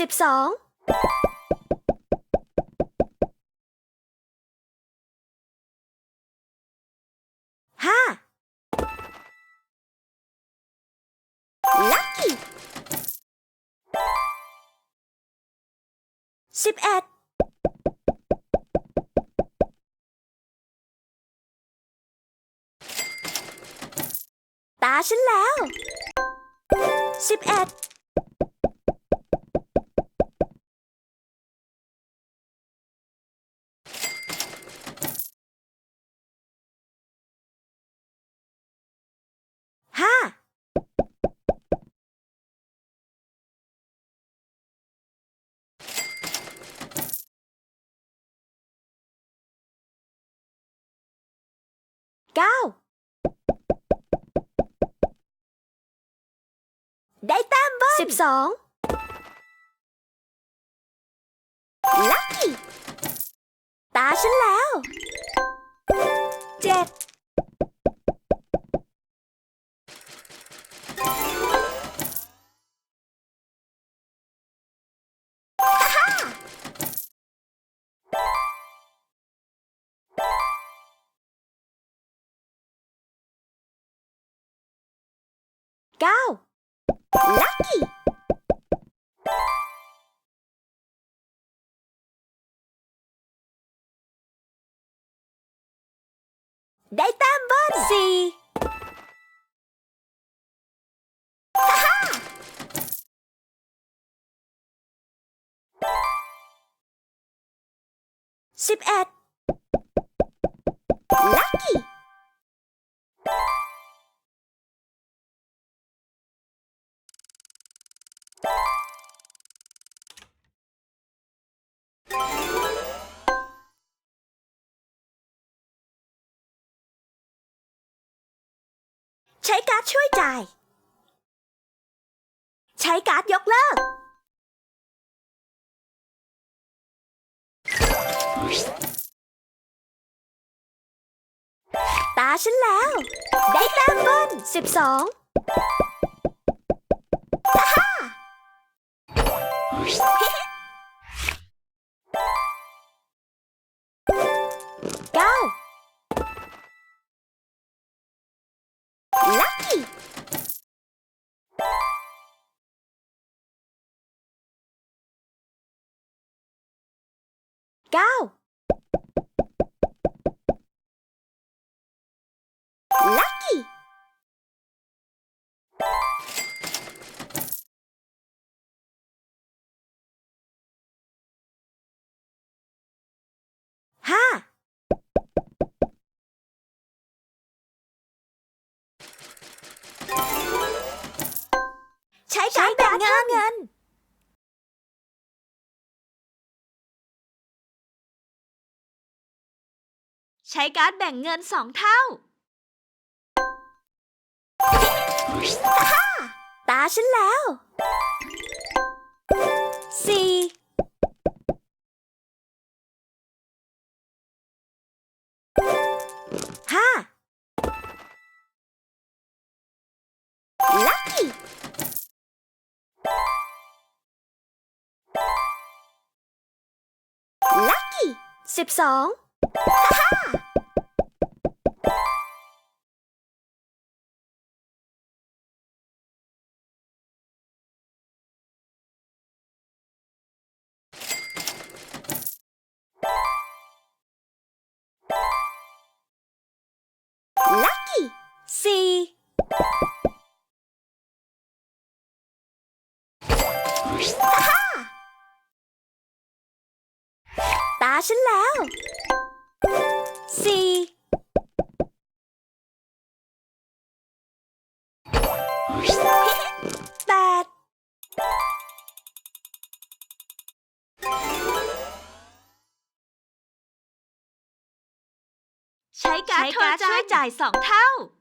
สิบสองห้าลัคกี้สิบเอ็ดตาฉันแล้วสิบเอ็ด ห้าเก้าได้แต้มเบิ้ลสิบสองลัคกี้ตาฉันแล้วเจ็ด เก้าลัคกี้ได้แต้มเบิ้ลสี่สิบเอ็ด ใช้การ์ดช่วยจ่าย ใช้การ์ดยกเลิก ตาฉันแล้ว ได้แต้มเบิ้ล12 เก้ ใช้การ์ดแบ่งเงินสองเท่า ตาฉันแล้ว สี่ห้าลัคกี้ลัคกี้สิบสองลัค ตาฉันแล้วสี่แปดใช้การ์ดช่วยจ่ายสองเท่าห้า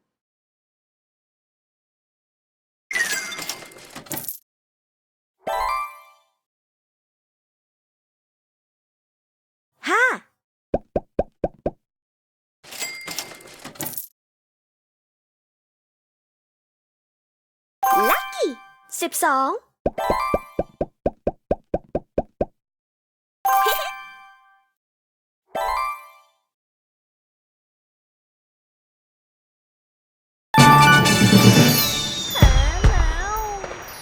ลัคกี้สิบสอง